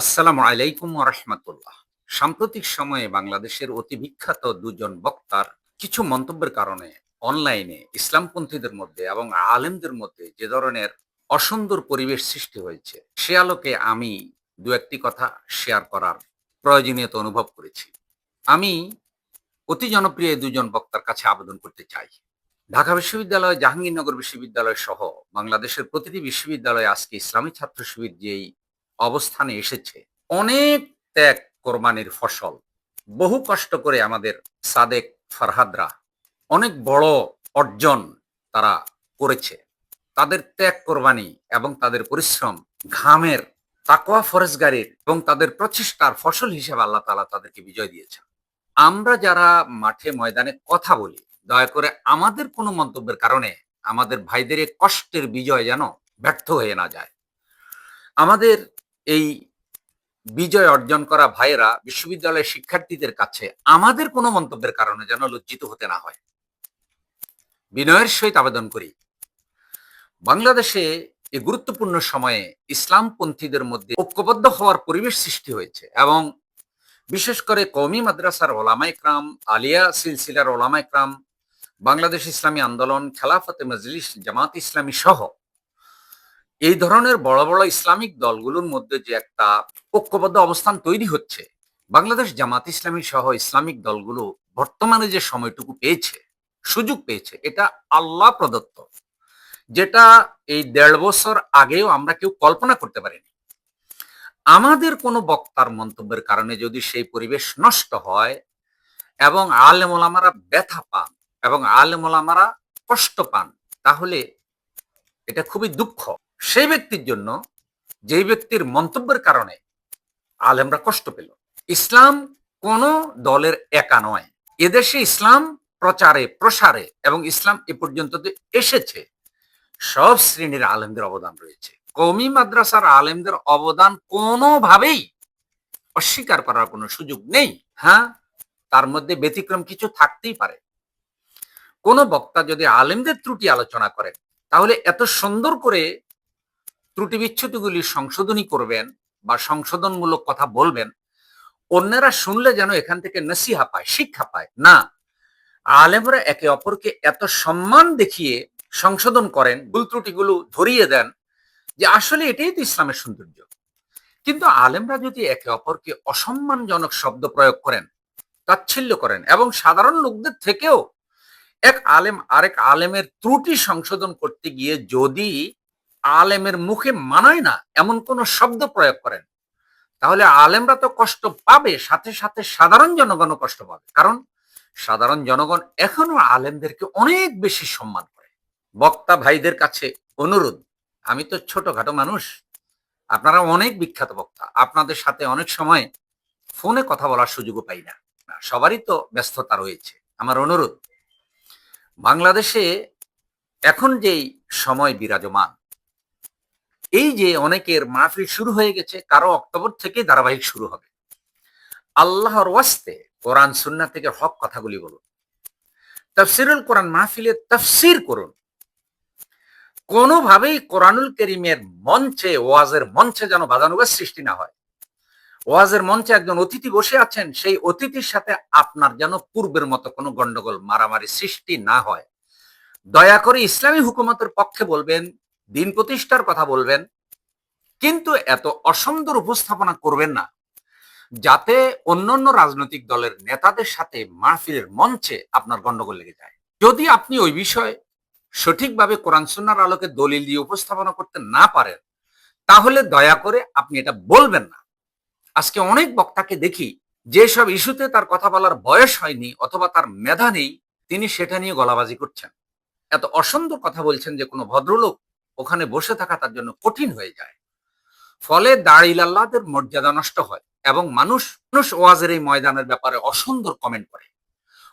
আসসালামু আলাইকুম রহমতুল্লাহ। সাম্প্রতিক সময়ে বাংলাদেশের অতি বিখ্যাত দুজন বক্তার কিছু মন্তব্যের কারণে অনলাইনে ইসলামপন্থীদের মধ্যে এবং আলেমদের মধ্যে যে ধরনের অসুন্দর পরিবেশ সৃষ্টি হয়েছে, সে আলোকে আমি দু একটি কথা শেয়ার করার প্রয়োজনীয়তা অনুভব করেছি। আমি অতি জনপ্রিয় দুজন বক্তার কাছে আবেদন করতে চাই। ঢাকা বিশ্ববিদ্যালয়, জাহাঙ্গীরনগর বিশ্ববিদ্যালয় সহ বাংলাদেশের প্রতিটি বিশ্ববিদ্যালয়ে আজকে ইসলামী ছাত্র শিবির যেই অবস্থানে এসেছে। অনেক ত্যাগ কোরবানির ফসল। বহু কষ্ট করে আমাদের সাদেক ফারহাদরা অনেক বড় অর্জন তারা করেছে। তাদের ত্যাগ কোরবানি এবং তাদের পরিশ্রম ঘামের তাকোয়া ফরেজগারির এবং তাদের প্রচেষ্টার ফসল হিসেবে আল্লাহ তালা তাদেরকে বিজয় দিয়েছেন। আমরা যারা মাঠে ময়দানে কথা বলি, দয়া করে আমাদের কোনো মন্তব্যের কারণে আমাদের ভাইদের কষ্টের বিজয় যেন ব্যর্থ হয়ে না যায়। আমাদের এই বিজয় অর্জন করা ভাইয়েরা বিশ্ববিদ্যালয়ের শিক্ষার্থীদের কাছে আমাদের কোনো মন্তব্যের কারণে যেন লজ্জিত হতে না হয়। বিনয়ের সহিত আবেদন করি, বাংলাদেশে এই গুরুত্বপূর্ণ সময়ে ইসলামপন্থীদের মধ্যে ঐক্যবদ্ধ হওয়ার পরিবেশ সৃষ্টি হয়েছে এবং বিশেষ করে কৌমি মাদ্রাসার ওলামা ইকরাম আলিয়া সিলসিলার ওলামা ইকরাম বাংলাদেশ ইসলামী আন্দোলন, খেলাফতে মজলিস, জামাত ইসলামী সহ এই ধরনের বড় বড় ইসলামিক দলগুলোর মধ্যে যে একটা ঐক্যবদ্ধ অবস্থান তৈরি হচ্ছে, বাংলাদেশ জামাত ইসলামী সহ ইসলামিক দলগুলো বর্তমানে যে সময়টুকু পেয়েছে, সুযোগ পেয়েছে, এটা আল্লাহ প্রদত্ত, যেটা এই দেড় বছর আগেও আমরা কেউ কল্পনা করতে পারিনি। আমাদের কোনো বক্তার মন্তব্যের কারণে যদি সেই পরিবেশ নষ্ট হয় এবং আলেমোলামারা ব্যথা পান এবং আলেমোলামারা কষ্ট পান, তাহলে এটা খুবই দুঃখ। সেই ব্যক্তির জন্য যেই ব্যক্তির মন্তব্যের কারণে আলেমরা কষ্ট পেল। ইসলাম কোন দলের একা নয়। এদেশে ইসলাম প্রচারে, প্রসারে এবং ইসলাম এ পর্যন্ত এসেছে, সব শ্রেণির আলেমদের অবদান রয়েছে। কৌমি মাদ্রাসার আলেমদের অবদান কোনোভাবেই অস্বীকার করার কোনো সুযোগ নেই। হ্যাঁ তার মধ্যে ব্যতিক্রম কিছু থাকতেই পারে। কোন বক্তা যদি আলেমদের ত্রুটি আলোচনা করেন, তাহলে এত সুন্দর করে ত্রুটি বিচ্ছুতিগুলি সংশোধনী করবেন বা সংশোধনমূলক কথা বলবেন, অন্যরা শুনলে যেন এখান থেকে নসিহা পায়, শিক্ষা পায়। না, আলেমরা একে অপরকে এত সম্মান দেখিয়ে সংশোধন করেন, ভুল ত্রুটিগুলো ধরিয়ে দেন যে আসলে এটাই তো ইসলামের সৌন্দর্য। কিন্তু আলেমরা যদি একে অপরকে অসম্মানজনক শব্দ প্রয়োগ করেন, তাচ্ছিল্য করেন এবং সাধারণ লোকদের থেকেও এক আলেম আরেক আলেমের ত্রুটি সংশোধন করতে গিয়ে যদি আলেমের মুখে মানায় না, এমন কোন শব্দ প্রয়োগ করেন। তাহলে আলেমরা তো কষ্ট পাবে, সাথে সাথে সাধারণ জনগণও কষ্ট পাবে। কারণ সাধারণ জনগণ এখনও আলেমদেরকে অনেক বেশি সম্মান করে। বক্তা ভাইদের কাছে অনুরোধ, আমি তো ছোটখাটো মানুষ, আপনারা অনেক বিখ্যাত বক্তা, আপনাদের সাথে অনেক সময় ফোনে কথা বলার সুযোগও পাই না। সবারই তো ব্যস্ততা রয়েছে, আমার অনুরোধ। বাংলাদেশে এখন যেই সময় বিরাজমান এই যে অনেকের মাহফিল শুরু হয়ে গেছে, কারও অক্টোবর থেকে ধারাবাহিক শুরু হবে। আল্লাহর ওয়াস্তে কোরআন সুন্না থেকে হক কথাগুলি বলুন। তফসিরুল কোরআন মাহফিলে তফসির করুন। কোনোভাবেই কোরআনুল করিমের মঞ্চে, ওয়াজের মঞ্চে যেন বাদানুবাদ সৃষ্টি না হয়। ওয়াজের মঞ্চে একজন অতিথি বসে আছেন, সেই অতিথির সাথে আপনার যেন পূর্বের মতো কোনো গন্ডগোল, মারামারি সৃষ্টি না হয়। দয়া করে ইসলামী হুকুমতের পক্ষে বলবেন দিন প্রতিষ্ঠার কথা বলবেন, কিন্তু এত অসুন্দর উপস্থাপনা করবেন না, যাতে অন্যান্য রাজনৈতিক দলের নেতাদের সাথে মাহফিলের মঞ্চে আপনার গন্ডগোল লেগে যায়। যদি আপনি ওই বিষয়ে সঠিকভাবে কোরআন সুন্নার আলোকে দলিল দিয়ে উপস্থাপনা করতে না পারেন, তাহলে দয়া করে আপনি এটা বলবেন না। আজকে অনেক বক্তাকে দেখি যেসব ইস্যুতে তার কথা বলার বয়স হয়নি অথবা তার মেধা নেই, তিনি সেটা নিয়ে গলাবাজি করছেন। এত অসুন্দর কথা বলছেন যে কোনো ভদ্রলোক ওখানে বসে থাকা তার জন্য কঠিন হয়ে যায়। ফলে দাঁড়িলাল্লাদের মর্যাদা নষ্ট হয় এবং মানুষ মানুষ ওয়াজের এই ময়দানের ব্যাপারে অসুন্দর কমেন্ট করে।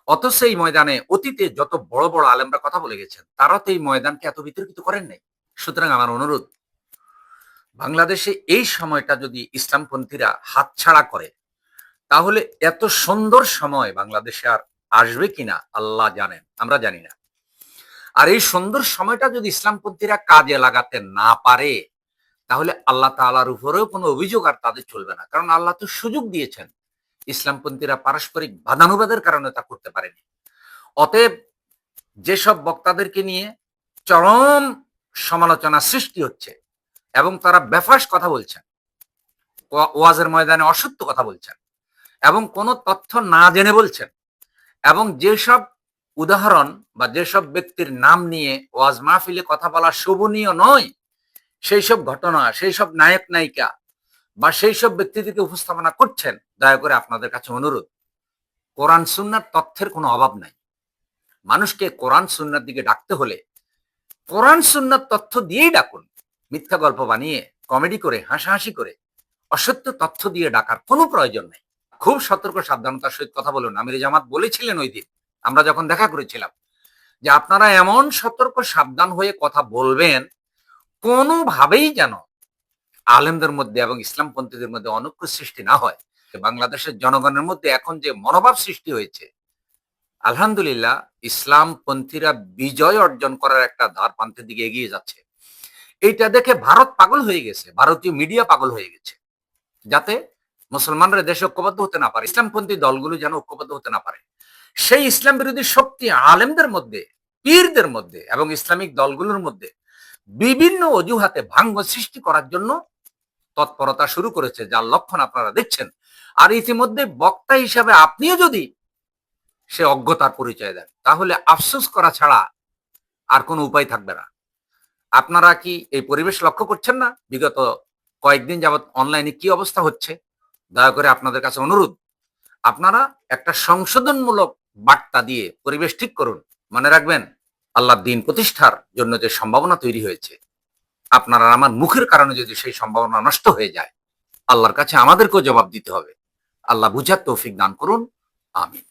অথচ এই ময়দানে অতীতে যত বড় বড় আলেমরা কথা বলে গেছেন, তারা তো এই ময়দানকে এত বিতর্কিত করেন নাই। সুতরাং আমার অনুরোধ, বাংলাদেশে এই সময়টা যদি ইসলামপন্থীরা হাতছাড়া করে, তাহলে এত সুন্দর সময় বাংলাদেশে আর আসবে কিনা, আল্লাহ জানেন, আমরা জানি না। আর এই সুন্দর সময়টা যদি ইসলামপন্থীরা কাজে লাগাতে না পারে, তাহলে আল্লাহ তাআলার উপরেও কোনো অভিযোগ আর তাদের চলবে না। কারণ আল্লাহ তো সুযোগ দিয়েছেন। ইসলামপন্থীরা পারস্পরিক বাদানুবাদের কারণে তা করতে পারেনি। অতএব যেসব বক্তাদেরকে নিয়ে চরম সমালোচনা সৃষ্টি হচ্ছে এবং তারা বেফাস কথা বলছেন, ওয়া- ওয়াজের ময়দানে অসত্য কথা বলছেন এবং কোনো তথ্য না জেনে বলছেন এবং যেসব উদাহরণ বা যেসব ব্যক্তির নাম নিয়ে ওয়াজ মাহফিলে কথা বলা শোভনীয় নয়, সেই সব ঘটনা, সেই সব নায়ক নায়িকা বা সেই সব ব্যক্তিদেরকে উপস্থাপনা করছেন, দয়া করে আপনাদের কাছে অনুরোধ, কোরআন সুন্নার তথ্যের কোনো অভাব নাই। মানুষকে কোরআন সুন্নার দিকে ডাকতে হলে কোরআন সুন্নার তথ্য দিয়েই ডাকুন, মিথ্যা গল্প বানিয়ে, কমেডি করে, হাসাহাসি করে, অসত্য তথ্য দিয়ে ডাকার কোনো প্রয়োজন নেই। খুব সতর্ক সাবধানতার সহিত কথা বলুন। আমির জামাত বলেছিলেন ওই দিন আমরা যখন দেখা করেছিলাম যে আপনারা এমন সতর্ক, সাবধান হয়ে কথা বলবেন, কোনোভাবেই যেন আলেমদের মধ্যে এবং ইসলামপন্থীদের মধ্যে অনৈক্য সৃষ্টি না হয়। বাংলাদেশের জনগণের মধ্যে এখন যে মনোভাব সৃষ্টি হয়েছে, আলহামদুলিল্লাহ ইসলামপন্থীরা বিজয় অর্জন করার একটা ধার পান্থের দিকে এগিয়ে যাচ্ছে। এইটা দেখে ভারত পাগল হয়ে গেছে, ভারতীয় মিডিয়া পাগল হয়ে গেছে। যাতে মুসলমানরা দেশে ঐক্যবদ্ধ হতে না পারে, ইসলামপন্থী দলগুলো যেন ঐক্যবদ্ধ হতে না পারে। সেই ইসলাম বিরোধী শক্তি আলেমদের মধ্যে, পীরদের মধ্যে এবং ইসলামিক দলগুলোর মধ্যে বিভিন্ন অজুহাতে ভাঙ্গ সৃষ্টি করার জন্য তৎপরতা শুরু করেছে, যার লক্ষণ আপনারা দেখছেন। আর ইতিমধ্যে বক্তা হিসাবে আপনিও যদি সে অজ্ঞতার পরিচয় দেন, তাহলে আফসোস করা ছাড়া আর কোনো উপায় থাকবে না। আপনারা কি এই পরিবেশ লক্ষ্য করছেন না? বিগত কয়েকদিন যাবৎ অনলাইনে কি অবস্থা হচ্ছে? দয়া করে আপনাদের কাছে অনুরোধ, আপনারা একটা সংশোধনমূলক বার্তা দিয়ে পরিবেশ ঠিক করুন। মনে রাখবেন আল্লাহ দিন প্রতিষ্ঠার জন্য যে সম্ভাবনা তৈরি হয়েছে, আপনারা আমার মুখের কারণে যদি সেই সম্ভাবনা নষ্ট হয়ে যায়, আল্লাহর কাছে আমাদেরকেও জবাব দিতে হবে। আল্লাহ বুঝার তৌফিক দান করুন। আমিন।